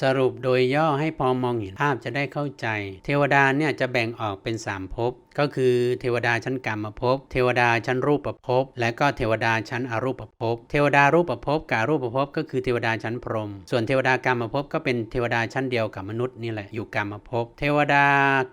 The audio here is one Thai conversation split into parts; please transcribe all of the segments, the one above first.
สรุปโดยย่อให้พอมองเห็นภาพจะได้เข้าใจ เทวดาเนี่ยจะแบ่งออกเป็น3ภพ ก็คือเทวดาชั้นกรรมภพ เทวดาชั้นรูปภพ และก็เทวดาชั้นอรูปภพ เทวดารูปภพกับรูปภพก็คือเทวดาชั้นพรหม ส่วนเทวดากรรมภพก็เป็นเทวดาชั้นเดียวกับมนุษย์นี่แหละอยู่กรรมภพ เทวดา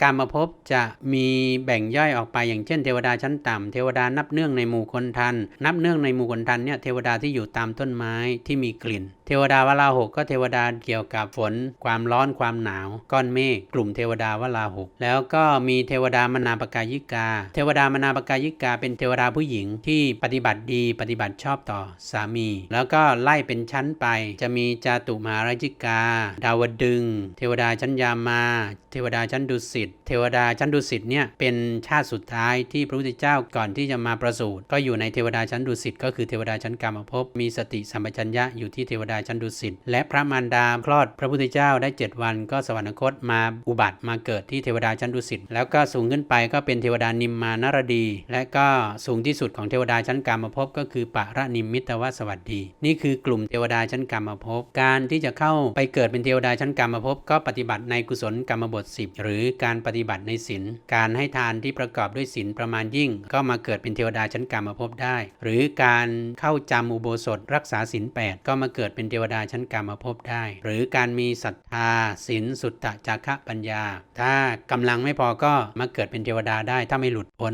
กรรมภพจะมีแบ่งย่อยออกไปอย่างเช่น เทวดาชั้นต่ำเทวดานับเนื่องในหมู่คนทัน นับเนื่องในหมู่คนทันเนี่ยเทวดาที่อยู่ตามต้นไม้ที่มีกลิ่น เทวดาวลาหกก็เทวดาเกี่ยวกับฝน ความร้อนความหนาว ก้อนเมฆกลุ่มเทวดาวลาหกแล้วก็มีเทวดามนาปกายิกา เทวดา มนาปกายิกา เป็นเทวดาผู้หญิงที่ปฏิบัติดีปฏิบัติชอบต่อสามี แล้วก็ไล่เป็นชั้นไป จะมีจาตุมหาราชิกา ดาวดึง เทวดาชั้นยามา เทวดาชั้นดุสิต เทวดาชั้นดุสิตเนี่ยเป็นชาติสุดท้ายที่พระพุทธเจ้าก่อนที่จะมาประสูติก็อยู่ในเทวดาชั้นดุสิตก็คือเทวดาชั้นกามภพมีสติสัมปชัญญะอยู่ที่เทวดาชั้นดุสิตและพระมารดาคลอดพระพุทธเจ้าได้ 7 วันก็สวรรคตมาอุบัติมาเกิดที่เทวดาชั้นดุสิตแล้วก็สูงขึ้นไปก็เป็นเทวดานิมมานรดี และก็สูงที่สุดของเทวดาชั้นกามภพก็คือปะระนิมมิตวสวัสดี นี่คือกลุ่มเทวดาชั้นกามภพการที่จะเข้าไปเกิดเป็นเทวดาชั้นกามภพก็ปฏิบัติในกุศลกรรมบท 10 หรือการปฏิบัติในศีลการให้ทานที่ประกอบด้วยศีลประมาณยิ่ง ก็มาเกิดเป็นเทวดาชั้นกามภพได้ หรือการเข้าจำอุโบสถรักษาศีล8ก็มาเกิดเป็นเทวดาชั้นกามภพได้ หรือการมีศรัทธาศีลสุตตะจาคะปัญญา ถ้ากำลังไม่พอก็มาเกิดเป็นเทวดาาได้ถ้าไม่หลุดพ้น